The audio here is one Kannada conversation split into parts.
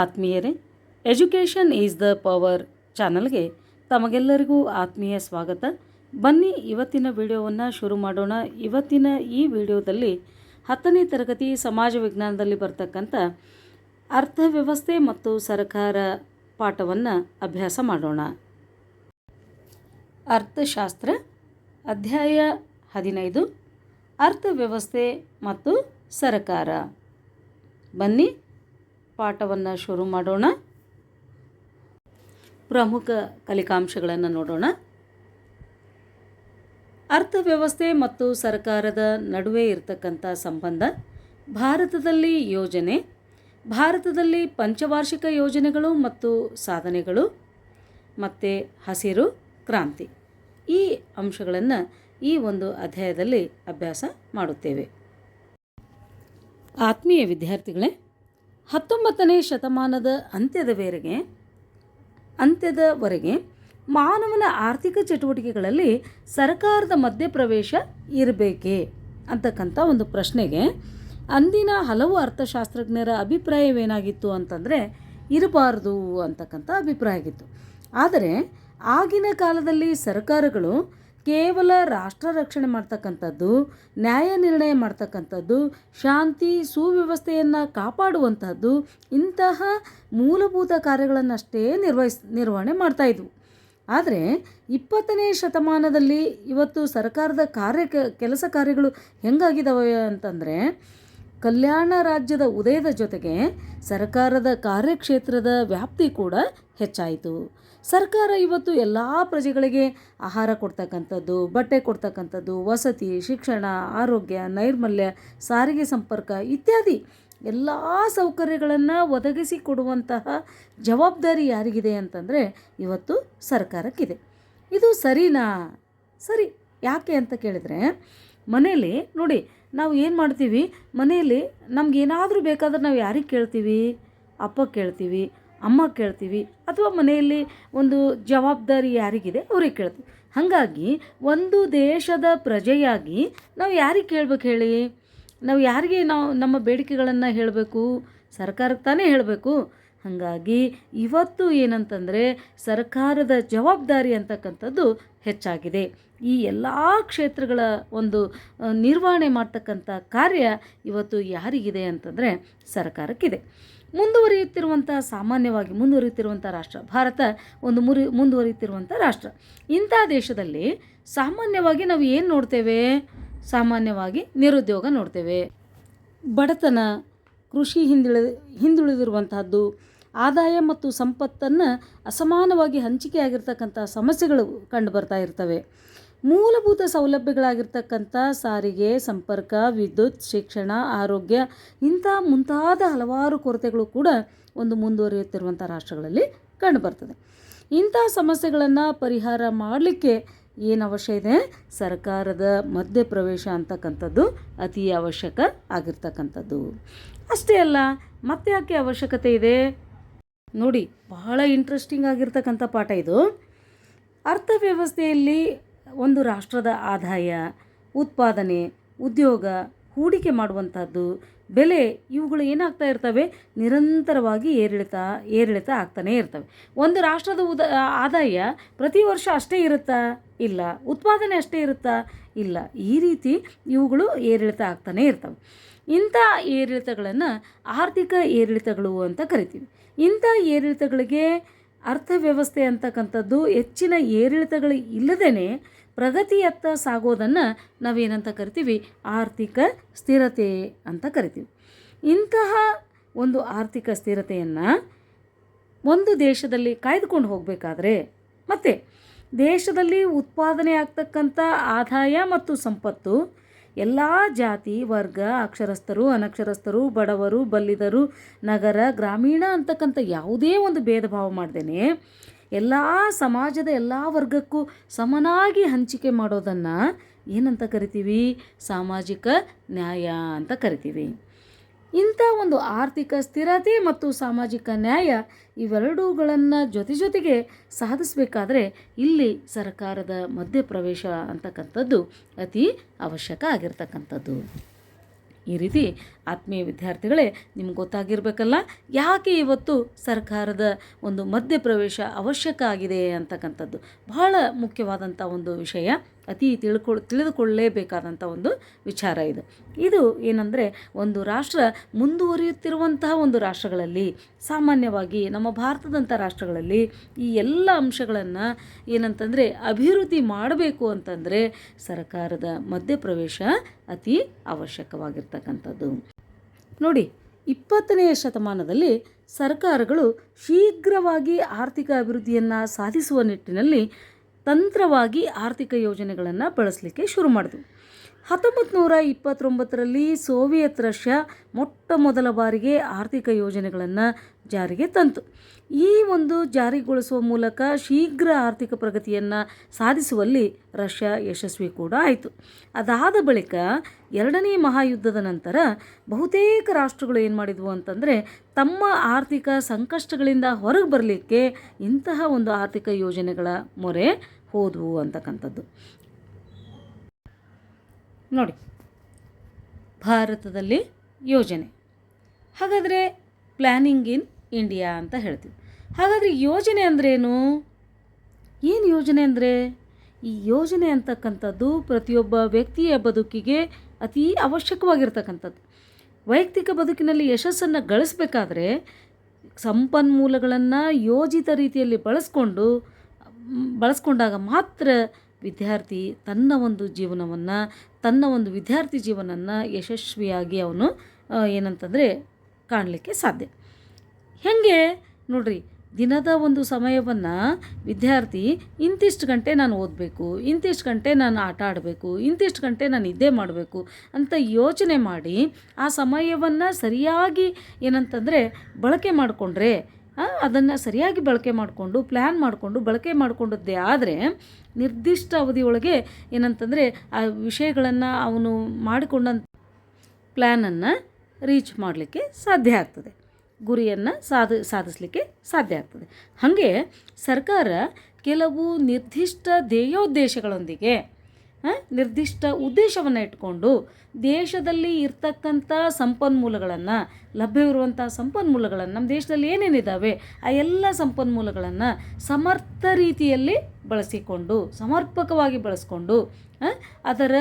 ಆತ್ಮೀಯರೇ, ಎಜುಕೇಷನ್ ಈಸ್ ದ ಪವರ್ ಚಾನಲ್ಗೆ ತಮಗೆಲ್ಲರಿಗೂ ಆತ್ಮೀಯ ಸ್ವಾಗತ. ಬನ್ನಿ ಇವತ್ತಿನ ವಿಡಿಯೋವನ್ನು ಶುರು ಮಾಡೋಣ. ಇವತ್ತಿನ ಈ ವಿಡಿಯೋದಲ್ಲಿ ಹತ್ತನೇ ತರಗತಿ ಸಮಾಜ ವಿಜ್ಞಾನದಲ್ಲಿ ಬರ್ತಕ್ಕಂಥ ಅರ್ಥವ್ಯವಸ್ಥೆ ಮತ್ತು ಸರ್ಕಾರ ಪಾಠವನ್ನು ಅಭ್ಯಾಸ ಮಾಡೋಣ. ಅರ್ಥಶಾಸ್ತ್ರ, ಅಧ್ಯಾಯ ಹದಿನೈದು, ಅರ್ಥವ್ಯವಸ್ಥೆ ಮತ್ತು ಸರಕಾರ. ಬನ್ನಿ ಪಾಠವನ್ನು ಶುರು ಮಾಡೋಣ. ಪ್ರಮುಖ ಕಲಿಕಾಂಶಗಳನ್ನು ನೋಡೋಣ. ಅರ್ಥವ್ಯವಸ್ಥೆ ಮತ್ತು ಸರ್ಕಾರದ ನಡುವೆ ಇರತಕ್ಕಂಥ ಸಂಬಂಧ, ಭಾರತದಲ್ಲಿ ಯೋಜನೆ, ಭಾರತದಲ್ಲಿ ಪಂಚವಾರ್ಷಿಕ ಯೋಜನೆಗಳು ಮತ್ತು ಸಾಧನೆಗಳು, ಮತ್ತು ಹಸಿರು ಕ್ರಾಂತಿ. ಈ ಅಂಶಗಳನ್ನು ಈ ಒಂದು ಅಧ್ಯಾಯದಲ್ಲಿ ಅಭ್ಯಾಸ ಮಾಡುತ್ತೇವೆ. ಆತ್ಮೀಯ ವಿದ್ಯಾರ್ಥಿಗಳೇ ಹತ್ತೊಂಬತ್ತನೇ ಶತಮಾನದ ಅಂತ್ಯದವರೆಗೆ ಅಂತ್ಯದವರೆಗೆ ಮಾನವನ ಆರ್ಥಿಕ ಚಟುವಟಿಕೆಗಳಲ್ಲಿ ಸರ್ಕಾರದ ಮಧ್ಯಪ್ರವೇಶ ಇರಬೇಕೇ ಅಂತಕ್ಕಂಥ ಒಂದು ಪ್ರಶ್ನೆಗೆ ಅಂದಿನ ಹಲವು ಅರ್ಥಶಾಸ್ತ್ರಜ್ಞರ ಅಭಿಪ್ರಾಯವೇನಾಗಿತ್ತು ಅಂತಂದರೆ ಇರಬಾರದು ಅಂತಕ್ಕಂಥ ಅಭಿಪ್ರಾಯ ಆಗಿತ್ತು. ಆದರೆ ಆಗಿನ ಕಾಲದಲ್ಲಿ ಸರ್ಕಾರಗಳು ಕೇವಲ ರಾಷ್ಟ್ರ ರಕ್ಷಣೆ ಮಾಡ್ತಕ್ಕಂಥದ್ದು, ನ್ಯಾಯ ನಿರ್ಣಯ ಮಾಡ್ತಕ್ಕಂಥದ್ದು, ಶಾಂತಿ, ಸುವ್ಯವಸ್ಥೆಯನ್ನು ಕಾಪಾಡುವಂಥದ್ದು ಇಂತಹ ಮೂಲಭೂತ ಕಾರ್ಯಗಳನ್ನಷ್ಟೇ ನಿರ್ವಹಿಸ್, ನಿರ್ವಹಣೆ ಮಾಡ್ತಾಯಿದ್ವು ಆದರೆ ಇಪ್ಪತ್ತನೇ ಶತಮಾನದಲ್ಲಿ ಇವತ್ತು ಸರ್ಕಾರದ ಕಾರ್ಯ ಕೆಲಸ ಕಾರ್ಯಗಳು ಹೆಂಗಾಗಿದ್ದಾವೆ ಅಂತಂದರೆ, ಕಲ್ಯಾಣ ರಾಜ್ಯದ ಉದಯದ ಜೊತೆಗೆ ಸರ್ಕಾರದ ಕಾರ್ಯಕ್ಷೇತ್ರದ ವ್ಯಾಪ್ತಿ ಕೂಡ ಹೆಚ್ಚಾಯಿತು. ಸರ್ಕಾರ ಇವತ್ತು ಎಲ್ಲ ಪ್ರಜೆಗಳಿಗೆ ಆಹಾರ ಕೊಡ್ತಕ್ಕಂಥದ್ದು, ಬಟ್ಟೆ ಕೊಡ್ತಕ್ಕಂಥದ್ದು, ವಸತಿ, ಶಿಕ್ಷಣ, ಆರೋಗ್ಯ, ನೈರ್ಮಲ್ಯ, ಸಾರಿಗೆ ಸಂಪರ್ಕ ಇತ್ಯಾದಿ ಎಲ್ಲ ಸೌಕರ್ಯಗಳನ್ನು ಒದಗಿಸಿ ಕೊಡುವಂತಹ ಜವಾಬ್ದಾರಿ ಯಾರಿಗಿದೆ ಅಂತಂದರೆ ಇವತ್ತು ಸರ್ಕಾರಕ್ಕಿದೆ. ಇದು ಸರಿನಾ? ಸರಿ. ಯಾಕೆ ಅಂತ ಕೇಳಿದರೆ, ಮನೆಯಲ್ಲಿ ನೋಡಿ ನಾವು ಏನು ಮಾಡ್ತೀವಿ? ಮನೆಯಲ್ಲಿ ನಮಗೇನಾದರೂ ಬೇಕಾದ್ರೆ ನಾವು ಯಾರಿಗೆ ಕೇಳ್ತೀವಿ? ಅಪ್ಪ ಕೇಳ್ತೀವಿ ಅಮ್ಮ ಕೇಳ್ತೀವಿ ಅಥವಾ ಮನೆಯಲ್ಲಿ ಒಂದು ಜವಾಬ್ದಾರಿ ಯಾರಿಗಿದೆ ಅವ್ರಿಗೆ ಕೇಳ್ತೀವಿ. ಹಾಗಾಗಿ ಒಂದು ದೇಶದ ಪ್ರಜೆಯಾಗಿ ನಾವು ಯಾರಿಗೆ ಕೇಳ್ಬೇಕು ಹೇಳಿ? ನಾವು ಯಾರಿಗೆ ನಾವು ನಮ್ಮ ಬೇಡಿಕೆಗಳನ್ನು ಹೇಳಬೇಕು? ಸರ್ಕಾರಕ್ಕೆ ತಾನೇ ಹೇಳಬೇಕು? ಹಾಗಾಗಿ ಇವತ್ತು ಏನಂತಂದರೆ ಸರ್ಕಾರದ ಜವಾಬ್ದಾರಿ ಅಂತಕ್ಕಂಥದ್ದು ಹೆಚ್ಚಾಗಿದೆ. ಈ ಎಲ್ಲ ಕ್ಷೇತ್ರಗಳ ಒಂದು ನಿರ್ವಹಣೆ ಮಾಡ್ತಕ್ಕಂಥ ಕಾರ್ಯ ಇವತ್ತು ಯಾರಿಗಿದೆ ಅಂತಂದರೆ ಸರ್ಕಾರಕ್ಕಿದೆ. ಮುಂದುವರಿಯುತ್ತಿರುವಂಥ ಸಾಮಾನ್ಯವಾಗಿ ಮುಂದುವರಿಯುತ್ತಿರುವಂಥ ರಾಷ್ಟ್ರ. ಭಾರತ ಒಂದು ಮುರಿ ಮುಂದುವರಿಯುತ್ತಿರುವಂಥ ರಾಷ್ಟ್ರ. ಇಂಥ ದೇಶದಲ್ಲಿ ಸಾಮಾನ್ಯವಾಗಿ ನಾವು ಏನು ನೋಡ್ತೇವೆ? ಸಾಮಾನ್ಯವಾಗಿ ನಿರುದ್ಯೋಗ ನೋಡ್ತೇವೆ. ಬಡತನ, ಕೃಷಿ ಹಿಂದುಳಿದ ಹಿಂದುಳಿದಿರುವಂತಹದ್ದು, ಆದಾಯ ಮತ್ತು ಸಂಪತ್ತನ್ನು ಅಸಮಾನವಾಗಿ ಹಂಚಿಕೆಯಾಗಿರ್ತಕ್ಕಂಥ ಸಮಸ್ಯೆಗಳು ಕಂಡು ಬರ್ತಾ ಇರ್ತವೆ. ಮೂಲಭೂತ ಸೌಲಭ್ಯಗಳಾಗಿರ್ತಕ್ಕಂಥ ಸಾರಿಗೆ, ಸಂಪರ್ಕ, ವಿದ್ಯುತ್, ಶಿಕ್ಷಣ, ಆರೋಗ್ಯ ಇಂಥ ಮುಂತಾದ ಹಲವಾರು ಕೊರತೆಗಳು ಕೂಡ ಒಂದು ಮುಂದುವರಿಯುತ್ತಿರುವಂಥ ರಾಷ್ಟ್ರಗಳಲ್ಲಿ ಕಂಡುಬರ್ತದೆ. ಇಂಥ ಸಮಸ್ಯೆಗಳನ್ನು ಪರಿಹಾರ ಮಾಡಲಿಕ್ಕೆ ಏನು ಅವಶ್ಯ ಇದೆ? ಸರ್ಕಾರದ ಮಧ್ಯಪ್ರವೇಶ ಅಂತಕ್ಕಂಥದ್ದು ಅತಿ ಅವಶ್ಯಕ ಆಗಿರ್ತಕ್ಕಂಥದ್ದು. ಅಷ್ಟೇ ಅಲ್ಲ, ಮತ್ತೆ ಯಾಕೆ ಅವಶ್ಯಕತೆ ಇದೆ? ನೋಡಿ, ಬಹಳ ಇಂಟ್ರೆಸ್ಟಿಂಗ್ ಆಗಿರ್ತಕ್ಕಂಥ ಪಾಠ ಇದು. ಅರ್ಥವ್ಯವಸ್ಥೆಯಲ್ಲಿ ಒಂದು ರಾಷ್ಟ್ರದ ಆದಾಯ, ಉತ್ಪಾದನೆ, ಉದ್ಯೋಗ, ಹೂಡಿಕೆ ಮಾಡುವಂಥದ್ದು ಬೆಲೆ ಇವುಗಳು ಏನಾಗ್ತಾ ಇರ್ತವೆ? ನಿರಂತರವಾಗಿ ಏರಿಳಿತ ಏರಿಳಿತ ಆಗ್ತಾನೇ ಇರ್ತವೆ. ಒಂದು ರಾಷ್ಟ್ರದ ಉದ, ಆದಾಯ ಪ್ರತಿ ವರ್ಷ ಅಷ್ಟೇ ಇರುತ್ತಾ? ಇಲ್ಲ. ಉತ್ಪಾದನೆ ಅಷ್ಟೇ ಇರುತ್ತಾ? ಇಲ್ಲ. ಈ ರೀತಿ ಇವುಗಳು ಏರಿಳಿತ ಆಗ್ತಾನೇ ಇರ್ತವೆ. ಇಂಥ ಏರಿಳಿತಗಳನ್ನು ಆರ್ಥಿಕ ಏರಿಳಿತಗಳು ಅಂತ ಕರಿತೀವಿ. ಇಂಥ ಏರಿಳಿತಗಳಿಗೆ ಅರ್ಥವ್ಯವಸ್ಥೆ ಅಂತಕ್ಕಂಥದ್ದು ಹೆಚ್ಚಿನ ಏರಿಳಿತಗಳು ಇಲ್ಲದೇ ಪ್ರಗತಿಯತ್ತ ಸಾಗೋದನ್ನು ನಾವೇನಂತ ಕರಿತೀವಿ? ಆರ್ಥಿಕ ಸ್ಥಿರತೆ ಅಂತ ಕರಿತೀವಿ. ಇಂತಹ ಒಂದು ಆರ್ಥಿಕ ಸ್ಥಿರತೆಯನ್ನು ಒಂದು ದೇಶದಲ್ಲಿ ಕಾಯ್ದುಕೊಂಡು ಹೋಗಬೇಕಾದ್ರೆ ಮತ್ತು ದೇಶದಲ್ಲಿ ಉತ್ಪಾದನೆ ಆಗ್ತಕ್ಕಂಥ ಆದಾಯ ಮತ್ತು ಸಂಪತ್ತು ಎಲ್ಲ ಜಾತಿ, ವರ್ಗ, ಅಕ್ಷರಸ್ಥರು, ಅನಕ್ಷರಸ್ಥರು, ಬಡವರು ಬಲ್ಲಿದರು ನಗರ, ಗ್ರಾಮೀಣ ಅಂತಕ್ಕಂಥ ಯಾವುದೇ ಒಂದು ಭೇದ ಭಾವ ಮಾಡ್ದೇನೆ ಎಲ್ಲ ಸಮಾಜದ ಎಲ್ಲ ವರ್ಗಕ್ಕೂ ಸಮನಾಗಿ ಹಂಚಿಕೆ ಮಾಡೋದನ್ನು ಏನಂತ ಕರಿತೀವಿ? ಸಾಮಾಜಿಕ ನ್ಯಾಯ ಅಂತ ಕರಿತೀವಿ. ಇಂಥ ಒಂದು ಆರ್ಥಿಕ ಸ್ಥಿರತೆ ಮತ್ತು ಸಾಮಾಜಿಕ ನ್ಯಾಯ ಇವೆರಡೂಗಳನ್ನು ಜೊತೆ ಜೊತೆಗೆ ಸಾಧಿಸಬೇಕಾದ್ರೆ ಇಲ್ಲಿ ಸರ್ಕಾರದ ಮಧ್ಯಪ್ರವೇಶ ಅಂತಕ್ಕಂಥದ್ದು ಅತಿ ಅವಶ್ಯಕ ಆಗಿರ್ತಕ್ಕಂಥದ್ದು. ಈ ರೀತಿ ಆತ್ಮೀಯ ವಿದ್ಯಾರ್ಥಿಗಳೇ, ನಿಮ್ಗೆ ಗೊತ್ತಾಗಿರಬೇಕಲ್ಲ, ಯಾಕೆ ಇವತ್ತು ಸರ್ಕಾರದ ಒಂದು ಮಧ್ಯಪ್ರವೇಶ ಅವಶ್ಯಕ ಆಗಿದೆ ಅಂತಕ್ಕಂಥದ್ದು. ಬಹಳ ಮುಖ್ಯವಾದಂಥ ಒಂದು ವಿಷಯ. ಅತಿ ತಿಳ್ಕೊಳ್ ತಿಳಿದುಕೊಳ್ಳಲೇಬೇಕಾದಂಥ ಒಂದು ವಿಚಾರ ಇದು. ಇದು ಏನಂದರೆ ಒಂದು ರಾಷ್ಟ್ರ ಮುಂದುವರಿಯುತ್ತಿರುವಂತಹ ಒಂದು ರಾಷ್ಟ್ರಗಳಲ್ಲಿ, ಸಾಮಾನ್ಯವಾಗಿ ನಮ್ಮ ಭಾರತದಂಥ ರಾಷ್ಟ್ರಗಳಲ್ಲಿ ಈ ಎಲ್ಲ ಅಂಶಗಳನ್ನು ಏನಂತಂದರೆ ಅಭಿವೃದ್ಧಿ ಮಾಡಬೇಕು ಅಂತಂದರೆ ಸರ್ಕಾರದ ಮಧ್ಯಪ್ರವೇಶ ಅತಿ ಅವಶ್ಯಕವಾಗಿರ್ತಕ್ಕಂಥದ್ದು. ನೋಡಿ, ಇಪ್ಪತ್ತನೆಯ ಶತಮಾನದಲ್ಲಿ ಸರ್ಕಾರಗಳು ಶೀಘ್ರವಾಗಿ ಆರ್ಥಿಕ ಅಭಿವೃದ್ಧಿಯನ್ನು ಸಾಧಿಸುವ ನಿಟ್ಟಿನಲ್ಲಿ ತಂತ್ರವಾಗಿ ಆರ್ಥಿಕ ಯೋಜನೆಗಳನ್ನು ಬಳಸಲಿಕ್ಕೆ ಶುರು ಮಾಡಿದ್ವು. ಹತ್ತೊಂಬತ್ತು ನೂರ ಇಪ್ಪತ್ತೊಂಬತ್ತರಲ್ಲಿ ಸೋವಿಯತ್ ರಷ್ಯಾ ಮೊಟ್ಟ ಮೊದಲ ಬಾರಿಗೆ ಆರ್ಥಿಕ ಯೋಜನೆಗಳನ್ನು ಜಾರಿಗೆ ತಂತು. ಈ ಒಂದು ಜಾರಿಗೊಳಿಸುವ ಮೂಲಕ ಶೀಘ್ರ ಆರ್ಥಿಕ ಪ್ರಗತಿಯನ್ನು ಸಾಧಿಸುವಲ್ಲಿ ರಷ್ಯಾ ಯಶಸ್ವಿ ಕೂಡ ಆಯಿತು. ಅದಾದ ಬಳಿಕ ಎರಡನೇ ಮಹಾಯುದ್ಧದ ನಂತರ ಬಹುತೇಕ ರಾಷ್ಟ್ರಗಳು ಏನು ಮಾಡಿದ್ವು ಅಂತಂದರೆ ತಮ್ಮ ಆರ್ಥಿಕ ಸಂಕಷ್ಟಗಳಿಂದ ಹೊರಗೆ ಬರಲಿಕ್ಕೆ ಇಂತಹ ಒಂದು ಆರ್ಥಿಕ ಯೋಜನೆಗಳ ಮೊರೆ ಹೋದವು ಅಂತಕ್ಕಂಥದ್ದು. ನೋಡಿ. ಭಾರತದಲ್ಲಿ ಯೋಜನೆ. ಹಾಗಾದರೆ ಪ್ಲ್ಯಾನಿಂಗ್ ಇನ್ ಇಂಡಿಯಾ ಅಂತ ಹೇಳ್ತೀವಿ. ಹಾಗಾದರೆ ಯೋಜನೆ ಅಂದ್ರೇನು? ಏನು ಯೋಜನೆ ಅಂದರೆ? ಈ ಯೋಜನೆ ಅಂತಕ್ಕಂಥದ್ದು ಪ್ರತಿಯೊಬ್ಬ ವ್ಯಕ್ತಿಯ ಬದುಕಿಗೆ ಅತೀ ಅವಶ್ಯಕವಾಗಿರ್ತಕ್ಕಂಥದ್ದು. ವೈಯಕ್ತಿಕ ಬದುಕಿನಲ್ಲಿ ಯಶಸ್ಸನ್ನು ಗಳಿಸಬೇಕಾದ್ರೆ ಸಂಪನ್ಮೂಲಗಳನ್ನು ಯೋಜಿತ ರೀತಿಯಲ್ಲಿ ಬಳಸ್ಕೊಂಡು, ಬಳಸ್ಕೊಂಡಾಗ ಮಾತ್ರ ವಿದ್ಯಾರ್ಥಿ ತನ್ನ ಒಂದು ಜೀವನವನ್ನು, ತನ್ನ ಒಂದು ವಿದ್ಯಾರ್ಥಿ ಜೀವನವನ್ನು ಯಶಸ್ವಿಯಾಗಿ ಅವನು ಏನಂತಂದರೆ ಕಾಣಲಿಕ್ಕೆ ಸಾಧ್ಯ. ಹೇಗೆ? ನೋಡ್ರಿ, ದಿನದ ಒಂದು ಸಮಯವನ್ನು ವಿದ್ಯಾರ್ಥಿ, ಇಂತಿಷ್ಟು ಗಂಟೆ ನಾನು ಓದಬೇಕು, ಇಂತಿಷ್ಟು ಗಂಟೆ ನಾನು ಆಟ ಆಡಬೇಕು, ಇಂತಿಷ್ಟು ಗಂಟೆ ನಾನು ನಿದ್ದೆ ಮಾಡಬೇಕು ಅಂತ ಯೋಚನೆ ಮಾಡಿ ಆ ಸಮಯವನ್ನು ಸರಿಯಾಗಿ ಏನಂತಂದರೆ ಬಳಕೆ ಮಾಡಿಕೊಂಡ್ರೆ ಅದನ್ನು ಸರಿಯಾಗಿ ಬಳಕೆ ಮಾಡಿಕೊಂಡು ಪ್ಲ್ಯಾನ್ ಮಾಡಿಕೊಂಡು, ಬಳಕೆ ಮಾಡಿಕೊಂಡದ್ದೇ ಆದರೆ ನಿರ್ದಿಷ್ಟ ಅವಧಿಯೊಳಗೆ ಏನಂತಂದರೆ ಆ ವಿಷಯಗಳನ್ನು ಅವನು ಮಾಡಿಕೊಂಡಂಥ ಪ್ಲ್ಯಾನನ್ನು ರೀಚ್ ಮಾಡಲಿಕ್ಕೆ ಸಾಧ್ಯ ಆಗ್ತದೆ. ಗುರಿಯನ್ನು ಸಾಧ, ಸಾಧಿಸಲಿಕ್ಕೆ ಸಾಧ್ಯ ಆಗ್ತದೆ. ಹಾಗೆ ಸರ್ಕಾರ ಕೆಲವು ನಿರ್ದಿಷ್ಟ ಧ್ಯೇಯೋದ್ದೇಶಗಳೊಂದಿಗೆ ನಿರ್ದಿಷ್ಟ ಉದ್ದೇಶವನ್ನು ಇಟ್ಕೊಂಡು ದೇಶದಲ್ಲಿ ಇರ್ತಕ್ಕಂಥ ಸಂಪನ್ಮೂಲಗಳನ್ನು ಲಭ್ಯವಿರುವಂಥ ಸಂಪನ್ಮೂಲಗಳನ್ನು, ನಮ್ಮ ದೇಶದಲ್ಲಿ ಏನೇನಿದ್ದಾವೆ ಆ ಎಲ್ಲ ಸಂಪನ್ಮೂಲಗಳನ್ನು ಸಮರ್ಥ ರೀತಿಯಲ್ಲಿ ಬಳಸಿಕೊಂಡು, ಸಮರ್ಪಕವಾಗಿ ಬಳಸ್ಕೊಂಡು ಅದರ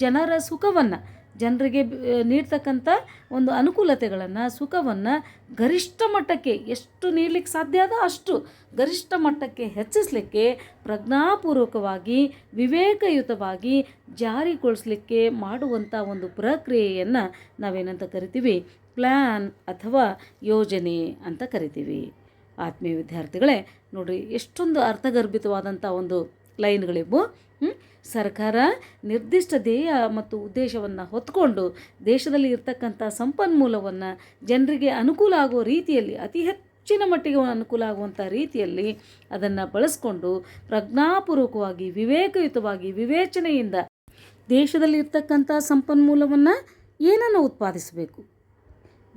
ಜನರ ಸುಖವನ್ನು ಜನರಿಗೆ ನೀಡ್ತಕ್ಕಂಥ ಒಂದು ಅನುಕೂಲತೆಗಳನ್ನು, ಸುಖವನ್ನು ಗರಿಷ್ಠ ಮಟ್ಟಕ್ಕೆ ಎಷ್ಟು ನೀಡಲಿಕ್ಕೆ ಸಾಧ್ಯ ಅದೋ ಅಷ್ಟು ಗರಿಷ್ಠ ಮಟ್ಟಕ್ಕೆ ಹೆಚ್ಚಿಸಲಿಕ್ಕೆ, ಪ್ರಜ್ಞಾಪೂರ್ವಕವಾಗಿ, ವಿವೇಕಯುತವಾಗಿ ಜಾರಿಗೊಳಿಸಲಿಕ್ಕೆ ಮಾಡುವಂಥ ಒಂದು ಪ್ರಕ್ರಿಯೆಯನ್ನು ನಾವೇನಂತ ಕರಿತೀವಿ ಪ್ಲ್ಯಾನ್ ಅಥವಾ ಯೋಜನೆ ಅಂತ ಕರಿತೀವಿ ಆತ್ಮೀಯ ವಿದ್ಯಾರ್ಥಿಗಳೇ, ನೋಡಿರಿ, ಎಷ್ಟೊಂದು ಅರ್ಥಗರ್ಭಿತವಾದಂಥ ಒಂದು ಲೈನ್ಗಳಿವು? ಸರ್ಕಾರ ನಿರ್ದಿಷ್ಟ ಧ್ಯೇಯ ಮತ್ತು ಉದ್ದೇಶವನ್ನು ಹೊತ್ಕೊಂಡು ದೇಶದಲ್ಲಿ ಇರ್ತಕ್ಕಂಥ ಸಂಪನ್ಮೂಲವನ್ನು ಜನರಿಗೆ ಅನುಕೂಲ ಆಗುವ ರೀತಿಯಲ್ಲಿ, ಅತಿ ಹೆಚ್ಚಿನ ಮಟ್ಟಿಗೆ ಅನುಕೂಲ ಆಗುವಂಥ ರೀತಿಯಲ್ಲಿ ಅದನ್ನು ಬಳಸ್ಕೊಂಡು ಪ್ರಜ್ಞಾಪೂರ್ವಕವಾಗಿ, ವಿವೇಕಯುತವಾಗಿ, ವಿವೇಚನೆಯಿಂದ ದೇಶದಲ್ಲಿ ಇರ್ತಕ್ಕಂಥ ಸಂಪನ್ಮೂಲವನ್ನು ಏನನ್ನು ಉತ್ಪಾದಿಸಬೇಕು?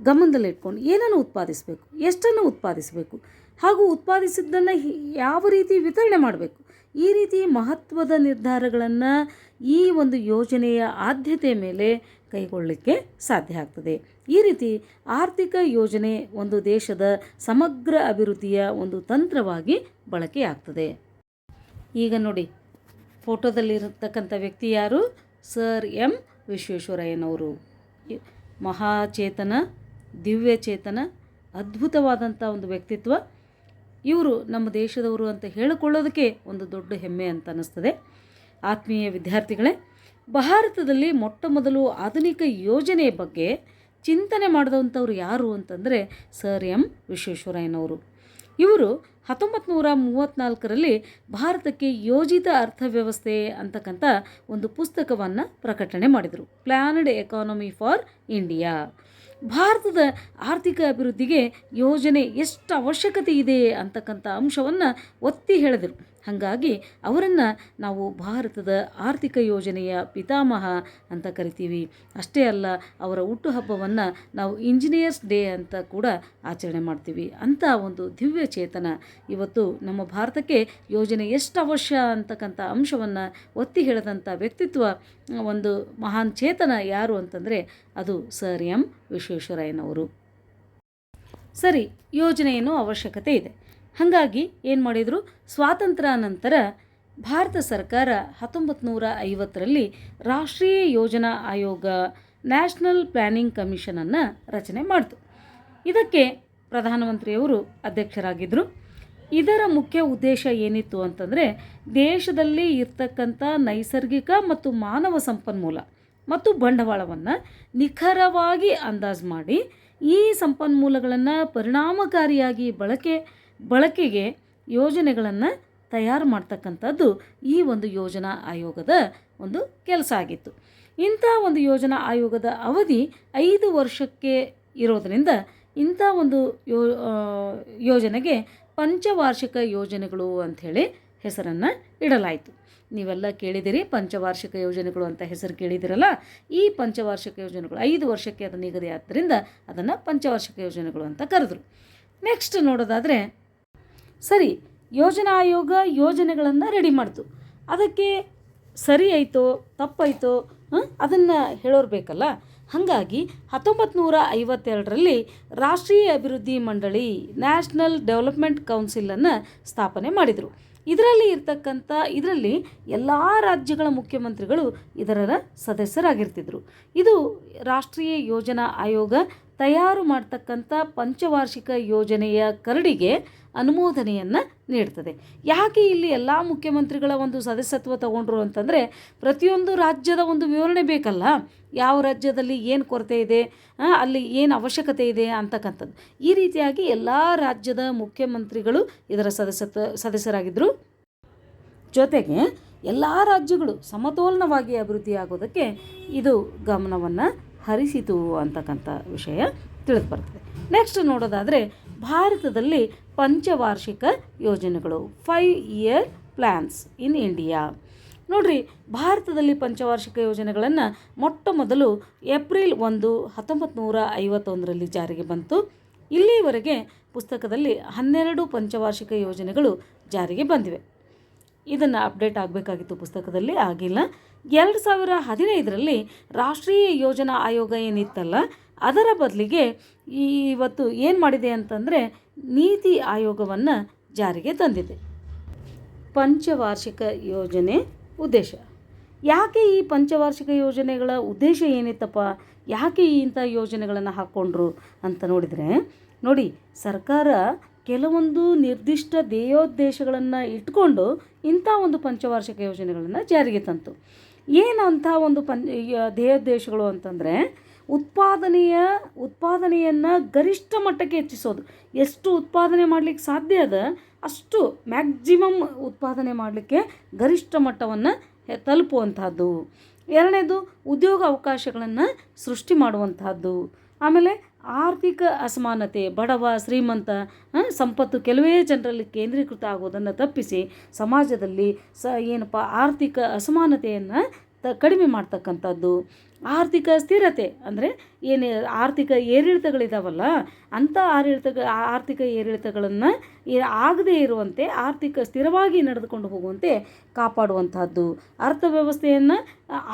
ಗಮನದಲ್ಲಿಟ್ಕೊಂಡು ಏನನ್ನು ಉತ್ಪಾದಿಸಬೇಕು? ಎಷ್ಟನ್ನು ಉತ್ಪಾದಿಸಬೇಕು? ಹಾಗೂ ಉತ್ಪಾದಿಸಿದ್ದನ್ನು ಯಾವ ರೀತಿ ವಿತರಣೆ ಮಾಡಬೇಕು? ಈ ರೀತಿ ಮಹತ್ವದ ನಿರ್ಧಾರಗಳನ್ನು ಈ ಒಂದು ಯೋಜನೆಯ ಆದ್ಯತೆ ಮೇಲೆ ಕೈಗೊಳ್ಳಲಿಕ್ಕೆ ಸಾಧ್ಯ ಆಗ್ತದೆ. ಈ ರೀತಿ ಆರ್ಥಿಕ ಯೋಜನೆ ಒಂದು ದೇಶದ ಸಮಗ್ರ ಅಭಿವೃದ್ಧಿಯ ಒಂದು ತಂತ್ರವಾಗಿ ಬಳಕೆಯಾಗ್ತದೆ ಈಗ ನೋಡಿ, ಫೋಟೋದಲ್ಲಿರತಕ್ಕಂಥ ವ್ಯಕ್ತಿ ಯಾರು? Sir M. ವಿಶ್ವೇಶ್ವರಯ್ಯನವರು. ಮಹಾಚೇತನ, ದಿವ್ಯಚೇತನ, ಅದ್ಭುತವಾದಂಥ ಒಂದು ವ್ಯಕ್ತಿತ್ವ. ಇವರು ನಮ್ಮ ದೇಶದವರು ಅಂತ ಹೇಳಿಕೊಳ್ಳೋದಕ್ಕೆ ಒಂದು ದೊಡ್ಡ ಹೆಮ್ಮೆ ಅಂತ ಅನ್ನಿಸ್ತದೆ. ಆತ್ಮೀಯ ವಿದ್ಯಾರ್ಥಿಗಳೇ, ಭಾರತದಲ್ಲಿ ಮೊಟ್ಟ ಮೊದಲು ಆಧುನಿಕ ಯೋಜನೆಯ ಬಗ್ಗೆ ಚಿಂತನೆ ಮಾಡಿದಂಥವ್ರು ಯಾರು ಅಂತಂದರೆ ಸರ್ ಎಂ ವಿಶ್ವೇಶ್ವರಯ್ಯನವರು. ಇವರು ಹತ್ತೊಂಬತ್ತು ನೂರ ಮೂವತ್ತ್ನಾಲ್ಕರಲ್ಲಿ ಭಾರತಕ್ಕೆ ಯೋಜಿತ ಅರ್ಥವ್ಯವಸ್ಥೆ ಅಂತಕ್ಕಂಥ ಒಂದು ಪುಸ್ತಕವನ್ನು ಪ್ರಕಟಣೆ ಮಾಡಿದರು. ಪ್ಲ್ಯಾನ್ಡ್ ಎಕಾನಮಿ ಫಾರ್ ಇಂಡಿಯಾ ಭಾರತದ ಆರ್ಥಿಕ ಅಭಿವೃದ್ಧಿಗೆ ಯೋಜನೆ ಎಷ್ಟು ಅವಶ್ಯಕತೆ ಇದೆ ಅಂತಕ್ಕಂಥ ಅಂಶವನ್ನು ಒತ್ತಿ ಹೇಳಿದರು. ಹಾಗಾಗಿ ಅವರನ್ನು ನಾವು ಭಾರತದ ಆರ್ಥಿಕ ಯೋಜನೆಯ ಪಿತಾಮಹ ಅಂತ ಕರಿತೀವಿ. ಅಷ್ಟೇ ಅಲ್ಲ, ಅವರ ಹುಟ್ಟುಹಬ್ಬವನ್ನು ನಾವು ಇಂಜಿನಿಯರ್ಸ್ ಡೇ ಅಂತ ಕೂಡ ಆಚರಣೆ ಮಾಡ್ತೀವಿ. ಅಂಥ ಒಂದು ದಿವ್ಯ ಚೇತನ ಇವತ್ತು ನಮ್ಮ ಭಾರತಕ್ಕೆ ಯೋಜನೆ ಎಷ್ಟು ಅವಶ್ಯ ಅಂತಕ್ಕಂಥ ಅಂಶವನ್ನು ಒತ್ತಿ ಹೇಳಿದಂಥ ವ್ಯಕ್ತಿತ್ವ, ಒಂದು ಮಹಾನ್ ಚೇತನ ಯಾರು ಅಂತಂದರೆ ಅದು ಸರ್ ಎಂ ವಿಶ್ವೇಶ್ವರಯ್ಯನವರು. ಸರಿ, ಯೋಜನೆಯನ್ನು ಅವಶ್ಯಕತೆ ಇದೆ. ಹಾಗಾಗಿ ಏನು ಮಾಡಿದರು? ಸ್ವಾತಂತ್ರ್ಯ ನಂತರ ಭಾರತ ಸರ್ಕಾರ ಹತ್ತೊಂಬತ್ತು ನೂರ ಐವತ್ತರಲ್ಲಿ ರಾಷ್ಟ್ರೀಯ ಯೋಜನಾ ಆಯೋಗ ನ್ಯಾಷನಲ್ ಪ್ಲ್ಯಾನಿಂಗ್ ಕಮಿಷನನ್ನು ರಚನೆ ಮಾಡಿತು. ಇದಕ್ಕೆ ಪ್ರಧಾನಮಂತ್ರಿಯವರು ಅಧ್ಯಕ್ಷರಾಗಿದ್ದರು ಇದರ ಮುಖ್ಯ ಉದ್ದೇಶ ಏನಿತ್ತು ಅಂತಂದರೆ ದೇಶದಲ್ಲಿ ಇರ್ತಕ್ಕಂಥ ನೈಸರ್ಗಿಕ ಮತ್ತು ಮಾನವ ಸಂಪನ್ಮೂಲ ಮತ್ತು ಬಂಡವಾಳವನ್ನು ನಿಖರವಾಗಿ ಅಂದಾಜು ಮಾಡಿ ಈ ಸಂಪನ್ಮೂಲಗಳನ್ನು ಪರಿಣಾಮಕಾರಿಯಾಗಿ ಬಳಕೆ ಬಳಕೆಗೆ ಯೋಜನೆಗಳನ್ನು ತಯಾರು ಮಾಡ್ತಕ್ಕಂಥದ್ದು ಈ ಒಂದು ಯೋಜನಾ ಆಯೋಗದ ಒಂದು ಕೆಲಸ ಆಗಿತ್ತು. ಇಂಥ ಒಂದು ಯೋಜನಾ ಆಯೋಗದ ಅವಧಿ ಐದು ವರ್ಷಕ್ಕೆ ಇರೋದರಿಂದ ಇಂಥ ಒಂದು ಯೋ ಯೋಜನೆಗೆ ಪಂಚವಾರ್ಷಿಕ ಯೋಜನೆಗಳು ಅಂಥೇಳಿ ಹೆಸರನ್ನು ಇಡಲಾಯಿತು. ನೀವೆಲ್ಲ ಕೇಳಿದಿರಿ, ಪಂಚವಾರ್ಷಿಕ ಯೋಜನೆಗಳು ಅಂತ ಹೆಸರು ಕೇಳಿದಿರಲ್ಲ, ಈ ಪಂಚವಾರ್ಷಿಕ ಯೋಜನೆಗಳು ಐದು ವರ್ಷಕ್ಕೆ ಅದು ನಿಗದಿ ಆದ್ದರಿಂದ ಅದನ್ನು ಪಂಚವಾರ್ಷಿಕ ಯೋಜನೆಗಳು ಅಂತ ಕರೆದ್ರು. ನೆಕ್ಸ್ಟ್ ನೋಡೋದಾದರೆ ಸರಿ, ಯೋಜನಾ ಆಯೋಗ ಯೋಜನೆಗಳನ್ನು ರೆಡಿ ಮಾಡ್ತು. ಅದಕ್ಕೆ ಸರಿ ಆಯಿತೋ, ತಪ್ಪಾಯಿತೋ ಅದನ್ನು ಹೇಳೋರು ಬೇಕಲ್ಲ? ಹಾಗಾಗಿ ಹತ್ತೊಂಬತ್ತು ನೂರ ಐವತ್ತೆರಡರಲ್ಲಿ ರಾಷ್ಟ್ರೀಯ ಅಭಿವೃದ್ಧಿ ಮಂಡಳಿ ನ್ಯಾಷನಲ್ ಡೆವಲಪ್ಮೆಂಟ್ ಕೌನ್ಸಿಲನ್ನು ಸ್ಥಾಪನೆ ಮಾಡಿದರು. ಇದರಲ್ಲಿ ಇರ್ತಕ್ಕಂಥ, ಇದರಲ್ಲಿ ಎಲ್ಲ ರಾಜ್ಯಗಳ ಮುಖ್ಯಮಂತ್ರಿಗಳು ಇದರ ಸದಸ್ಯರಾಗಿರ್ತಿದ್ರು. ಇದು ರಾಷ್ಟ್ರೀಯ ಯೋಜನಾ ಆಯೋಗ ತಯಾರು ಮಾಡ್ತಕ್ಕಂಥ ಪಂಚವಾರ್ಷಿಕ ಯೋಜನೆಯ ಕರಡಿಗೆ ಅನುಮೋದನೆಯನ್ನು ನೀಡ್ತದೆ. ಯಾಕೆ ಇಲ್ಲಿ ಎಲ್ಲ ಮುಖ್ಯಮಂತ್ರಿಗಳ ಒಂದು ಸದಸ್ಯತ್ವ ತಗೊಂಡ್ರು ಅಂತಂದರೆ, ಪ್ರತಿಯೊಂದು ರಾಜ್ಯದ ಒಂದು ವಿವರಣೆ ಬೇಕಲ್ಲ? ಯಾವ ರಾಜ್ಯದಲ್ಲಿ ಏನು ಕೊರತೆ ಇದೆ? ಅಲ್ಲಿ ಏನು ಅವಶ್ಯಕತೆ ಇದೆ ಅಂತಕ್ಕಂಥದ್ದು. ಈ ರೀತಿಯಾಗಿ ಎಲ್ಲ ರಾಜ್ಯದ ಮುಖ್ಯಮಂತ್ರಿಗಳು ಇದರ ಸದಸ್ಯತ್ವ ಸದಸ್ಯರಾಗಿದ್ದರು ಜೊತೆಗೆ ಎಲ್ಲ ರಾಜ್ಯಗಳು ಸಮತೋಲನವಾಗಿ ಅಭಿವೃದ್ಧಿಯಾಗೋದಕ್ಕೆ ಇದು ಗಮನವನ್ನು ಹರಿಸಿತು ಅಂತಕ್ಕಂಥ ವಿಷಯ ತಿಳಿದು ಬರ್ತದೆ. ನೆಕ್ಸ್ಟ್ ನೋಡೋದಾದರೆ ಭಾರತದಲ್ಲಿ ಪಂಚವಾರ್ಷಿಕ ಯೋಜನೆಗಳು five year plans in India ನೋಡ್ರಿ, ಭಾರತದಲ್ಲಿ ಪಂಚವಾರ್ಷಿಕ ಯೋಜನೆಗಳನ್ನು ಮೊಟ್ಟ ಮೊದಲು ಏಪ್ರಿಲ್ ಒಂದು ಹತ್ತೊಂಬತ್ತು ನೂರ ಐವತ್ತೊಂದರಲ್ಲಿ ಜಾರಿಗೆ ಬಂತು. ಇಲ್ಲಿಯವರೆಗೆ ಪುಸ್ತಕದಲ್ಲಿ ಹನ್ನೆರಡು ಪಂಚವಾರ್ಷಿಕ ಯೋಜನೆಗಳು ಜಾರಿಗೆ ಬಂದಿವೆ. ಇದನ್ನು ಅಪ್ಡೇಟ್ ಆಗಬೇಕಾಗಿತ್ತು ಪುಸ್ತಕದಲ್ಲಿ, ಆಗಿಲ್ಲ. ಎರಡು ಸಾವಿರ ಹದಿನೈದರಲ್ಲಿ ರಾಷ್ಟ್ರೀಯ ಯೋಜನಾ ಆಯೋಗ ಏನಿತ್ತಲ್ಲ, ಅದರ ಬದಲಿಗೆ ಈ ಇವತ್ತು ಏನು ಮಾಡಿದೆ ಅಂತಂದರೆ ನೀತಿ ಆಯೋಗವನ್ನು ಜಾರಿಗೆ ತಂದಿದೆ. ಪಂಚವಾರ್ಷಿಕ ಯೋಜನೆ ಉದ್ದೇಶ. ಯಾಕೆ ಈ ಪಂಚವಾರ್ಷಿಕ ಯೋಜನೆಗಳ ಉದ್ದೇಶ ಏನಿತ್ತಪ್ಪ? ಯಾಕೆ ಇಂಥ ಯೋಜನೆಗಳನ್ನು ಹಾಕ್ಕೊಂಡ್ರು ಅಂತ ನೋಡಿದರೆ, ನೋಡಿ, ಸರ್ಕಾರ ಕೆಲವೊಂದು ನಿರ್ದಿಷ್ಟ ಧ್ಯೇಯೋದ್ದೇಶಗಳನ್ನು ಇಟ್ಕೊಂಡು ಇಂಥ ಒಂದು ಪಂಚವಾರ್ಷಿಕ ಯೋಜನೆಗಳನ್ನು ಜಾರಿಗೆ ತಂತು. ಏನು ಅಂಥ ಒಂದು ಪನ್ ದೇಶಗಳು ಅಂತಂದರೆ ಉತ್ಪಾದನೆಯ, ಉತ್ಪಾದನೆಯನ್ನು ಗರಿಷ್ಠ ಮಟ್ಟಕ್ಕೆ ಹೆಚ್ಚಿಸೋದು. ಎಷ್ಟು ಉತ್ಪಾದನೆ ಮಾಡಲಿಕ್ಕೆ ಸಾಧ್ಯ ಅದ, ಅಷ್ಟು ಮ್ಯಾಕ್ಸಿಮಮ್ ಉತ್ಪಾದನೆ ಮಾಡಲಿಕ್ಕೆ ಗರಿಷ್ಠ ಮಟ್ಟವನ್ನು ತಲುಪುವಂಥದ್ದು. ಎರಡನೇದು ಉದ್ಯೋಗ ಅವಕಾಶಗಳನ್ನು ಸೃಷ್ಟಿ ಮಾಡುವಂಥದ್ದು. ಆಮೇಲೆ ಆರ್ಥಿಕ ಅಸಮಾನತೆ, ಬಡವ, ಶ್ರೀಮಂತ ಸಂಪತ್ತು ಕೆಲವೇ ಜನರಲ್ಲಿ ಕೇಂದ್ರೀಕೃತ ಆಗೋದನ್ನು ತಪ್ಪಿಸಿ ಸಮಾಜದಲ್ಲಿ ಸ, ಏನಪ್ಪ, ಆರ್ಥಿಕ ಅಸಮಾನತೆಯನ್ನು ತ, ಕಡಿಮೆ ಮಾಡ್ತಕ್ಕಂಥದ್ದು. ಆರ್ಥಿಕ ಸ್ಥಿರತೆ ಅಂದರೆ ಏನು ಆರ್ಥಿಕ ಏರಿಳಿತಗಳಿದಾವಲ್ಲ ಅಂಥ ಆರಿಳಿತ ಆರ್ಥಿಕ ಏರಿಳಿತಗಳನ್ನು ಆಗದೇ ಇರುವಂತೆ, ಆರ್ಥಿಕ ಸ್ಥಿರವಾಗಿ ನಡೆದುಕೊಂಡು ಹೋಗುವಂತೆ ಕಾಪಾಡುವಂತಹದ್ದು, ಅರ್ಥವ್ಯವಸ್ಥೆಯನ್ನು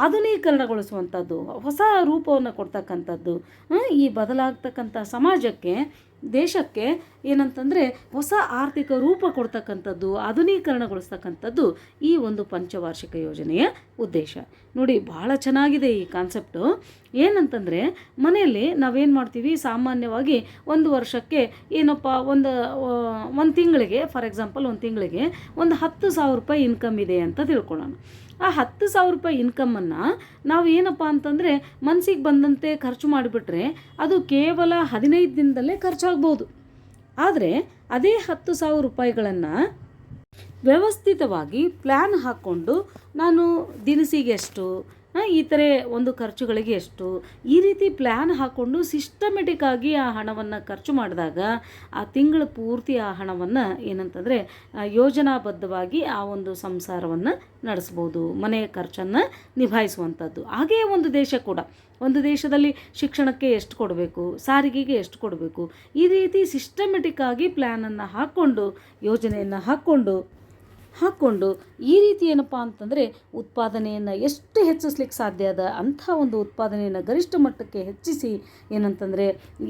ಆಧುನೀಕರಣಗೊಳಿಸುವಂಥದ್ದು ಹೊಸ ರೂಪವನ್ನು ಕೊಡ್ತಕ್ಕಂಥದ್ದು ಈ ಬದಲಾಗ್ತಕ್ಕಂಥ ಸಮಾಜಕ್ಕೆ ದೇಶಕ್ಕೆ ಏನಂತಂದರೆ ಹೊಸ ಆರ್ಥಿಕ ರೂಪ ಕೊಡ್ತಕ್ಕಂಥದ್ದು, ಆಧುನೀಕರಣಗೊಳಿಸ್ತಕ್ಕಂಥದ್ದು ಈ ಒಂದು ಪಂಚವಾರ್ಷಿಕ ಯೋಜನೆಯ ಉದ್ದೇಶ. ನೋಡಿ ಭಾಳ ಚೆನ್ನಾಗಿದೆ ಈ ಕಾನ್ಸೆಪ್ಟು. ಏನಂತಂದರೆ, ಮನೆಯಲ್ಲಿ ನಾವೇನು ಮಾಡ್ತೀವಿ? ಸಾಮಾನ್ಯವಾಗಿ ಒಂದು ವರ್ಷಕ್ಕೆ ಏನಪ್ಪ, ಒಂದು ಒಂದು ತಿಂಗಳಿಗೆ, ಫಾರ್ ಎಕ್ಸಾಂಪಲ್ ಒಂದು ತಿಂಗಳಿಗೆ ಒಂದು ಹತ್ತು ಸಾವಿರ ರೂಪಾಯಿ ಇನ್ಕಮ್ ಇದೆ ಅಂತ ತಿಳ್ಕೊಳ್ಳೋಣ. ಆ ಹತ್ತು ಸಾವಿರ ರೂಪಾಯಿ ಇನ್ಕಮನ್ನು ನಾವು ಏನಪ್ಪ ಅಂತಂದರೆ ಮನಸ್ಸಿಗೆ ಬಂದಂತೆ ಖರ್ಚು ಮಾಡಿಬಿಟ್ರೆ ಅದು ಕೇವಲ ಹದಿನೈದು ದಿನದಲ್ಲೇ ಖರ್ಚಾಗ್ಬೋದು. ಆದರೆ ಅದೇ ಹತ್ತು ಸಾವಿರ ರೂಪಾಯಿಗಳನ್ನು ವ್ಯವಸ್ಥಿತವಾಗಿ ಪ್ಲ್ಯಾನ್ ಹಾಕ್ಕೊಂಡು ನಾನು ದಿನಸಿಗೆ ಎಷ್ಟು ಈ ಥರ ಒಂದು ಖರ್ಚುಗಳಿಗೆ ಎಷ್ಟು? ಈ ರೀತಿ ಪ್ಲ್ಯಾನ್ ಹಾಕ್ಕೊಂಡು ಸಿಸ್ಟಮೆಟಿಕ್ ಆಗಿ ಆ ಹಣವನ್ನು ಖರ್ಚು ಮಾಡಿದಾಗ ಆ ತಿಂಗಳ ಪೂರ್ತಿ ಆ ಹಣವನ್ನು ಏನಂತಂದರೆ ಯೋಜನಾಬದ್ಧವಾಗಿ ಆ ಒಂದು ಸಂಸಾರವನ್ನು ನಡೆಸ್ಬೋದು ಮನೆಯ ಖರ್ಚನ್ನು ನಿಭಾಯಿಸುವಂಥದ್ದು ಹಾಗೆಯೇ ಒಂದು ದೇಶ ಕೂಡ. ಒಂದು ದೇಶದಲ್ಲಿ ಶಿಕ್ಷಣಕ್ಕೆ ಎಷ್ಟು ಕೊಡಬೇಕು, ಸಾರಿಗೆಗೆ ಎಷ್ಟು ಕೊಡಬೇಕು, ಈ ರೀತಿ ಸಿಸ್ಟಮೆಟಿಕ್ ಆಗಿ ಪ್ಲ್ಯಾನನ್ನು ಹಾಕ್ಕೊಂಡು, ಯೋಜನೆಯನ್ನು ಹಾಕ್ಕೊಂಡು ಹಾಕ್ಕೊಂಡು ಈ ರೀತಿ ಏನಪ್ಪ ಅಂತಂದರೆ ಉತ್ಪಾದನೆಯನ್ನು ಎಷ್ಟು ಹೆಚ್ಚಿಸ್ಲಿಕ್ಕೆ ಸಾಧ್ಯ ಅದ ಅಂಥ ಒಂದು ಉತ್ಪಾದನೆಯನ್ನು ಗರಿಷ್ಠ ಮಟ್ಟಕ್ಕೆ ಹೆಚ್ಚಿಸಿ ಏನಂತಂದರೆ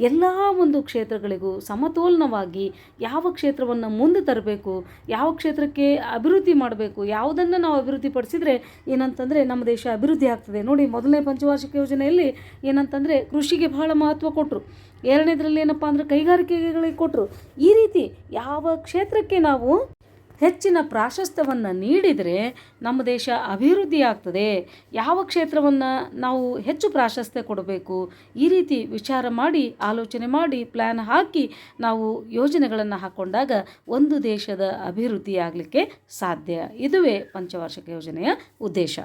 ಎಲ್ಲ ಒಂದು ಕ್ಷೇತ್ರಗಳಿಗೂ ಸಮತೋಲನವಾಗಿ ಯಾವ ಕ್ಷೇತ್ರವನ್ನು ಮುಂದೆ ತರಬೇಕು, ಯಾವ ಕ್ಷೇತ್ರಕ್ಕೆ ಅಭಿವೃದ್ಧಿ ಮಾಡಬೇಕು, ಯಾವುದನ್ನು ನಾವು ಅಭಿವೃದ್ಧಿ ಪಡಿಸಿದರೆ ಏನಂತಂದರೆ ನಮ್ಮ ದೇಶ ಅಭಿವೃದ್ಧಿ ಆಗ್ತದೆ. ನೋಡಿ ಮೊದಲನೇ ಪಂಚವಾರ್ಷಿಕ ಯೋಜನೆಯಲ್ಲಿ ಏನಂತಂದರೆ ಕೃಷಿಗೆ ಬಹಳ ಮಹತ್ವ ಕೊಟ್ಟರು ಎರಡನೇದರಲ್ಲಿ ಏನಪ್ಪ ಅಂದರೆ ಕೈಗಾರಿಕೆಗಳಿಗೆ ಕೊಟ್ಟರು ಈ ರೀತಿ ಯಾವ ಕ್ಷೇತ್ರಕ್ಕೆ ನಾವು ಹೆಚ್ಚಿನ ಪ್ರಾಶಸ್ತ್ಯವನ್ನು ನೀಡಿದರೆ ನಮ್ಮ ದೇಶ ಅಭಿವೃದ್ಧಿ ಆಗ್ತದೆ. ಯಾವ ಕ್ಷೇತ್ರವನ್ನು ನಾವು ಹೆಚ್ಚು ಪ್ರಾಶಸ್ತ್ಯ ಕೊಡಬೇಕು? ಈ ರೀತಿ ವಿಚಾರ ಮಾಡಿ, ಆಲೋಚನೆ ಮಾಡಿ ಪ್ಲ್ಯಾನ್ ಹಾಕಿ ನಾವು ಯೋಜನೆಗಳನ್ನು ಹಾಕ್ಕೊಂಡಾಗ ಒಂದು ದೇಶದ ಅಭಿವೃದ್ಧಿ ಆಗಲಿಕ್ಕೆ ಸಾಧ್ಯ. ಇದುವೇ ಪಂಚವಾರ್ಷಿಕ ಯೋಜನೆಯ ಉದ್ದೇಶ.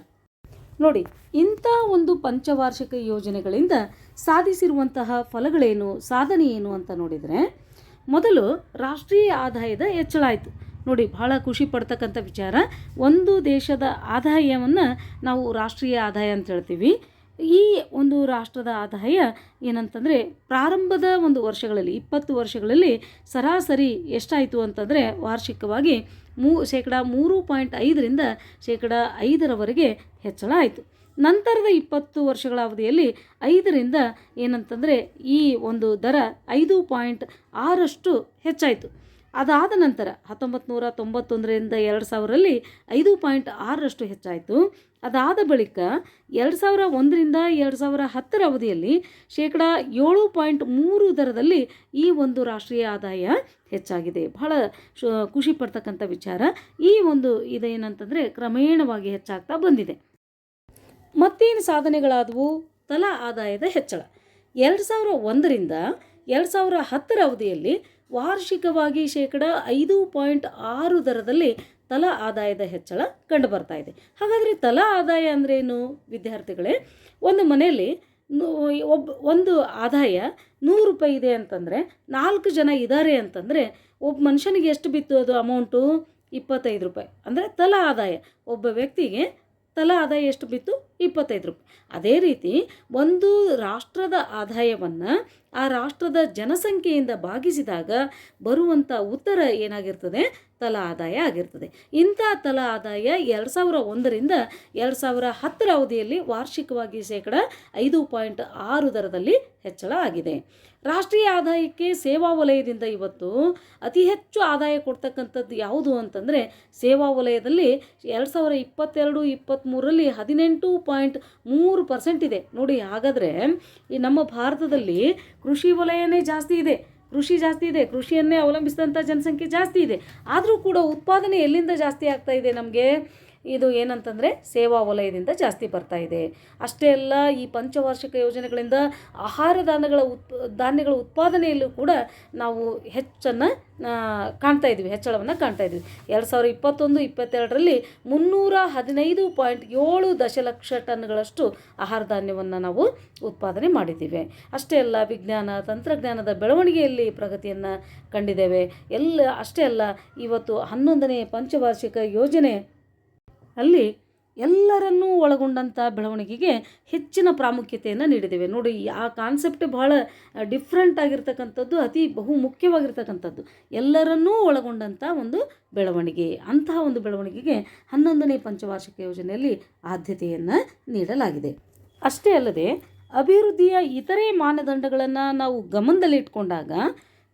ನೋಡಿ, ಇಂಥ ಒಂದು ಪಂಚವಾರ್ಷಿಕ ಯೋಜನೆಗಳಿಂದ ಸಾಧಿಸಿರುವಂತಹ ಫಲಗಳೇನು ಸಾಧನೆ ಏನು ಅಂತ ನೋಡಿದರೆ, ಮೊದಲು ರಾಷ್ಟ್ರೀಯ ಆದಾಯದ ಹೆಚ್ಚಳ ಆಯಿತು. ನೋಡಿ, ಬಹಳ ಖುಷಿ ಪಡ್ತಕ್ಕಂಥ ವಿಚಾರ. ಒಂದು ದೇಶದ ಆದಾಯವನ್ನು ನಾವು ರಾಷ್ಟ್ರೀಯ ಆದಾಯ ಅಂತ ಹೇಳ್ತೀವಿ. ಈ ಒಂದು ರಾಷ್ಟ್ರದ ಆದಾಯ ಏನಂತಂದರೆ, ಪ್ರಾರಂಭದ ಒಂದು ವರ್ಷಗಳಲ್ಲಿ, ಇಪ್ಪತ್ತು ವರ್ಷಗಳಲ್ಲಿ ಸರಾಸರಿ ಎಷ್ಟಾಯಿತು ಅಂತಂದರೆ, ವಾರ್ಷಿಕವಾಗಿ ಮೂ, ಶೇಕಡ ಮೂರು ಪಾಯಿಂಟ್ ಐದರಿಂದ ಶೇಕಡ ಐದರವರೆಗೆ ಹೆಚ್ಚಳ ಆಯಿತು. ನಂತರದ ಇಪ್ಪತ್ತು ವರ್ಷಗಳ ಅವಧಿಯಲ್ಲಿ ಐದರಿಂದ ಏನಂತಂದರೆ, ಈ ಒಂದು ದರ ಐದು ಪಾಯಿಂಟ್ ಆರಷ್ಟು ಹೆಚ್ಚಾಯಿತು. ಅದಾದ ನಂತರ ಹತ್ತೊಂಬತ್ತು ನೂರ ತೊಂಬತ್ತೊಂದರಿಂದ ಎರಡು ಸಾವಿರಲ್ಲಿ ಐದು ಪಾಯಿಂಟ್ ಆರರಷ್ಟು ಹೆಚ್ಚಾಯಿತು. ಅದಾದ ಬಳಿಕ ಎರಡು ಸಾವಿರ ಒಂದರಿಂದ ಎರಡು ಸಾವಿರ ಹತ್ತರ ಅವಧಿಯಲ್ಲಿ ಶೇಕಡ ಏಳು ಪಾಯಿಂಟ್ ಮೂರು ದರದಲ್ಲಿ ಈ ಒಂದು ರಾಷ್ಟ್ರೀಯ ಆದಾಯ ಹೆಚ್ಚಾಗಿದೆ. ಬಹಳ ಖುಷಿ ಪಡ್ತಕ್ಕಂಥ ವಿಚಾರ. ಈ ಒಂದು ಇದೇನಂತಂದರೆ ಕ್ರಮೇಣವಾಗಿ ಹೆಚ್ಚಾಗ್ತಾ ಬಂದಿದೆ. ಮತ್ತೇನು ಸಾಧನೆಗಳಾದವು? ತಲಾ ಆದಾಯದ ಹೆಚ್ಚಳ. ಎರಡು ಸಾವಿರ ಒಂದರಿಂದ ಎರಡು ಸಾವಿರ ಹತ್ತರ ಅವಧಿಯಲ್ಲಿ ವಾರ್ಷಿಕವಾಗಿ ಶೇಕಡ ಐದು ಪಾಯಿಂಟ್ ಆರು ದರದಲ್ಲಿ ತಲಾ ಆದಾಯದ ಹೆಚ್ಚಳ ಕಂಡು ಬರ್ತಾ ಇದೆ. ಹಾಗಾದರೆ ತಲಾ ಆದಾಯ ಅಂದ್ರೇನು ವಿದ್ಯಾರ್ಥಿಗಳೇ? ಒಂದು ಮನೆಯಲ್ಲಿ ಒಬ್ಬ ಒಂದು ಆದಾಯ ನೂರು ರೂಪಾಯಿ ಇದೆ ಅಂತಂದರೆ, ನಾಲ್ಕು ಜನ ಇದ್ದಾರೆ ಅಂತಂದರೆ ಒಬ್ಬ ಮನುಷ್ಯನಿಗೆ ಎಷ್ಟು ಬಿತ್ತು ಅದು ಅಮೌಂಟು ಇಪ್ಪತ್ತೈದು ರೂಪಾಯಿ. ಅಂದರೆ ತಲಾ ಆದಾಯ. ಒಬ್ಬ ವ್ಯಕ್ತಿಗೆ ತಲಾ ಆದಾಯ ಎಷ್ಟು ಬಿತ್ತು? ಇಪ್ಪತ್ತೈದು ರೂಪಾಯಿ. ಅದೇ ರೀತಿ ಒಂದು ರಾಷ್ಟ್ರದ ಆದಾಯವನ್ನು ಆ ರಾಷ್ಟ್ರದ ಜನಸಂಖ್ಯೆಯಿಂದ ಭಾಗಿಸಿದಾಗ ಬರುವಂಥ ಉತ್ತರ ಏನಾಗಿರ್ತದೆ? ತಲಾ ಆದಾಯ ಆಗಿರ್ತದೆ. ಇಂಥ ತಲಾ ಆದಾಯ ಎರಡು ಸಾವಿರ ಒಂದರಿಂದ ಎರಡು ಸಾವಿರ ಹತ್ತರ ಅವಧಿಯಲ್ಲಿ ವಾರ್ಷಿಕವಾಗಿ ಶೇಕಡ ಐದು ಪಾಯಿಂಟ್ ಆರು ದರದಲ್ಲಿ ಹೆಚ್ಚಳ ಆಗಿದೆ ರಾಷ್ಟ್ರೀಯ ಆದಾಯಕ್ಕೆ ಸೇವಾ ವಲಯದಿಂದ ಇವತ್ತು ಅತಿ ಹೆಚ್ಚು ಆದಾಯ ಕೊಡ್ತಕ್ಕಂಥದ್ದು ಯಾವುದು ಅಂತಂದರೆ ಸೇವಾ ವಲಯದಲ್ಲಿ ಎರಡು ಸಾವಿರ ಇಪ್ಪತ್ತೆರಡು ಇಪ್ಪತ್ತ್ಮೂರರಲ್ಲಿ ಹದಿನೆಂಟು ಪಾಯಿಂಟ್ ಮೂರು ಪರ್ಸೆಂಟ್ ಇದೆ. ನೋಡಿ, ಹಾಗಾದರೆ ಈ ನಮ್ಮ ಭಾರತದಲ್ಲಿ ಕೃಷಿ ವಲಯನೇ ಜಾಸ್ತಿ ಇದೆ. ಕೃಷಿ ಜಾಸ್ತಿ ಇದೆ, ಕೃಷಿಯನ್ನೇ ಅವಲಂಬಿಸಿದಂಥ ಜನಸಂಖ್ಯೆ ಜಾಸ್ತಿ ಇದೆ. ಆದರೂ ಕೂಡ ಉತ್ಪಾದನೆ ಎಲ್ಲಿಂದ ಜಾಸ್ತಿ ಆಗ್ತಾ ಇದೆ ನಮಗೆ? ಇದು ಏನಂತಂದರೆ ಸೇವಾ ವಲಯದಿಂದ ಜಾಸ್ತಿ ಬರ್ತಾ ಇದೆ. ಅಷ್ಟೇ ಅಲ್ಲ, ಈ ಪಂಚವಾರ್ಷಿಕ ಯೋಜನೆಗಳಿಂದ ಆಹಾರ ಧಾನ್ಯಗಳ ಉತ್, ಧಾನ್ಯಗಳ ಉತ್ಪಾದನೆಯಲ್ಲೂ ಕೂಡ ನಾವು ಹೆಚ್ಚನ್ನು ಕಾಣ್ತಾ ಇದ್ದೀವಿ, ಹೆಚ್ಚಳವನ್ನು ಕಾಣ್ತಾ ಇದ್ದೀವಿ. ಎರಡು ಸಾವಿರದ ಇಪ್ಪತ್ತೊಂದು, ಇಪ್ಪತ್ತೆರಡರಲ್ಲಿ ಮುನ್ನೂರ ಹದಿನೈದು ಪಾಯಿಂಟ್ ಏಳು ದಶಲಕ್ಷ ಟನ್ಗಳಷ್ಟು ಆಹಾರ ಧಾನ್ಯವನ್ನು ನಾವು ಉತ್ಪಾದನೆ ಮಾಡಿದ್ದೀವಿ. ಅಷ್ಟೇ ಅಲ್ಲ, ವಿಜ್ಞಾನ, ತಂತ್ರಜ್ಞಾನದ ಬೆಳವಣಿಗೆಯಲ್ಲಿ ಪ್ರಗತಿಯನ್ನು ಕಂಡಿದ್ದೇವೆ. ಎಲ್ಲ, ಅಷ್ಟೇ ಅಲ್ಲ, ಇವತ್ತು ಹನ್ನೊಂದನೇ ಪಂಚವಾರ್ಷಿಕ ಯೋಜನೆ ಅಲ್ಲಿ ಎಲ್ಲರನ್ನೂ ಒಳಗೊಂಡಂಥ ಬೆಳವಣಿಗೆಗೆ ಹೆಚ್ಚಿನ ಪ್ರಾಮುಖ್ಯತೆಯನ್ನು ನೀಡಿದ್ದೇವೆ. ನೋಡಿ, ಆ ಕಾನ್ಸೆಪ್ಟ್ ಬಹಳ ಡಿಫ್ರೆಂಟ್ ಆಗಿರ್ತಕ್ಕಂಥದ್ದು, ಅತಿ ಬಹು ಮುಖ್ಯವಾಗಿರ್ತಕ್ಕಂಥದ್ದು. ಎಲ್ಲರನ್ನೂ ಒಳಗೊಂಡಂಥ ಒಂದು ಬೆಳವಣಿಗೆ. ಅಂತಹ ಒಂದು ಬೆಳವಣಿಗೆಗೆ ಹನ್ನೊಂದನೇ ಪಂಚವಾರ್ಷಿಕ ಯೋಜನೆಯಲ್ಲಿ ಆದ್ಯತೆಯನ್ನು ನೀಡಲಾಗಿದೆ. ಅಷ್ಟೇ ಅಲ್ಲದೆ, ಅಭಿವೃದ್ಧಿಯ ಇತರೆ ಮಾನದಂಡಗಳನ್ನು ನಾವು ಗಮನದಲ್ಲಿಟ್ಕೊಂಡಾಗ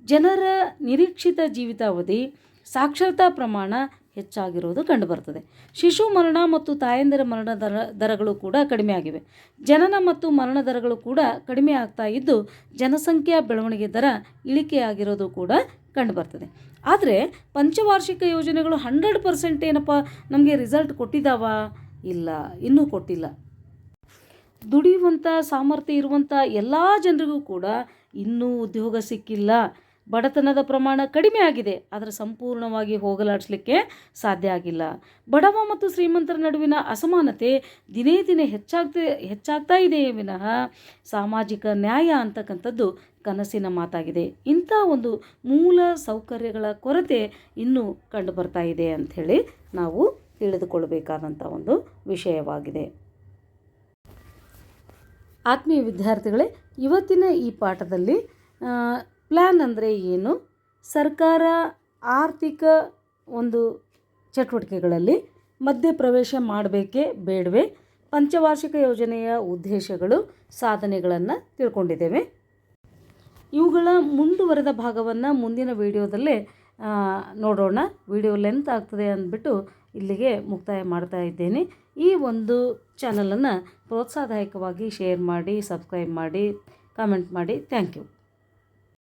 ಜನರ ನಿರೀಕ್ಷಿತ ಜೀವಿತಾವಧಿ, ಸಾಕ್ಷರತಾ ಪ್ರಮಾಣ ಹೆಚ್ಚಾಗಿರುವುದು ಕಂಡುಬರ್ತದೆ ಶಿಶು ಮರಣ ಮತ್ತು ತಾಯಂದಿರ ಮರಣ ದರ, ದರಗಳು ಕೂಡ ಕಡಿಮೆ ಆಗಿವೆ ಜನನ ಮತ್ತು ಮರಣ ದರಗಳು ಕೂಡ ಕಡಿಮೆ ಆಗ್ತಾ ಇದ್ದು, ಜನಸಂಖ್ಯಾ ಬೆಳವಣಿಗೆ ದರ ಇಳಿಕೆಯಾಗಿರೋದು ಕೂಡ ಕಂಡುಬರ್ತದೆ. ಆದರೆ, ಪಂಚವಾರ್ಷಿಕ ಯೋಜನೆಗಳು ಹಂಡ್ರೆಡ್ ಪರ್ಸೆಂಟ್ ಏನಪ್ಪ ನಮಗೆ ರಿಸಲ್ಟ್ ಕೊಟ್ಟಿದ್ದಾವ ಇಲ್ಲ, ಇನ್ನೂ ಕೊಟ್ಟಿಲ್ಲ. ದುಡಿಯುವಂಥ ಸಾಮರ್ಥ್ಯ ಇರುವಂಥ ಎಲ್ಲ ಜನರಿಗೂ ಕೂಡ ಇನ್ನೂ ಉದ್ಯೋಗ ಸಿಕ್ಕಿಲ್ಲ. ಬಡತನದ ಪ್ರಮಾಣ ಕಡಿಮೆ ಆಗಿದೆ, ಆದರೆ ಸಂಪೂರ್ಣವಾಗಿ ಹೋಗಲಾಡಿಸಲಿಕ್ಕೆ ಸಾಧ್ಯ ಆಗಿಲ್ಲ. ಬಡವ ಮತ್ತು ಶ್ರೀಮಂತರ ನಡುವಿನ ಅಸಮಾನತೆ ದಿನೇ ದಿನೇ ಹೆಚ್ಚಾಗ್ತಾ ಹೆಚ್ಚಾಗ್ತಾ ಇದೆಯೇ ವಿನಃ ಸಾಮಾಜಿಕ ನ್ಯಾಯ ಅಂತಕ್ಕಂಥದ್ದು ಕನಸಿನ ಮಾತಾಗಿದೆ. ಇಂಥ ಒಂದು ಮೂಲ ಸೌಕರ್ಯಗಳ ಕೊರತೆ ಇನ್ನೂ ಕಂಡು ಬರ್ತಾ ಇದೆ ಅಂಥೇಳಿ ನಾವು ತಿಳಿದುಕೊಳ್ಳಬೇಕಾದಂಥ ಒಂದು ವಿಷಯವಾಗಿದೆ. ಆತ್ಮೀಯ ವಿದ್ಯಾರ್ಥಿಗಳೇ, ಇವತ್ತಿನ ಈ ಪಾಠದಲ್ಲಿ ಪ್ಲ್ಯಾನ್ ಅಂದರೆ ಏನು? ಸರ್ಕಾರ ಆರ್ಥಿಕ ಒಂದು ಚಟುವಟಿಕೆಗಳಲ್ಲಿ ಮಧ್ಯಪ್ರವೇಶ ಮಾಡಬೇಕೇ ಬೇಡವೇ? ಪಂಚವಾರ್ಷಿಕ ಯೋಜನೆಯ ಉದ್ದೇಶಗಳು, ಸಾಧನೆಗಳನ್ನು ತಿಳ್ಕೊಂಡಿದ್ದೇವೆ. ಇವುಗಳ ಮುಂದುವರೆದ ಭಾಗವನ್ನು ಮುಂದಿನ ವಿಡಿಯೋದಲ್ಲೇ ನೋಡೋಣ. ವಿಡಿಯೋ ಲೆಂತ್ ಆಗ್ತದೆ ಅಂದ್ಬಿಟ್ಟು ಇಲ್ಲಿಗೆ ಮುಕ್ತಾಯ ಮಾಡ್ತಾ ಇದ್ದೇನೆ. ಈ ಒಂದು ಚಾನಲನ್ನು ಪ್ರೋತ್ಸಾಹದಾಯಕವಾಗಿ ಶೇರ್ ಮಾಡಿ, ಸಬ್ಸ್ಕ್ರೈಬ್ ಮಾಡಿ, ಕಾಮೆಂಟ್ ಮಾಡಿ. Thank you.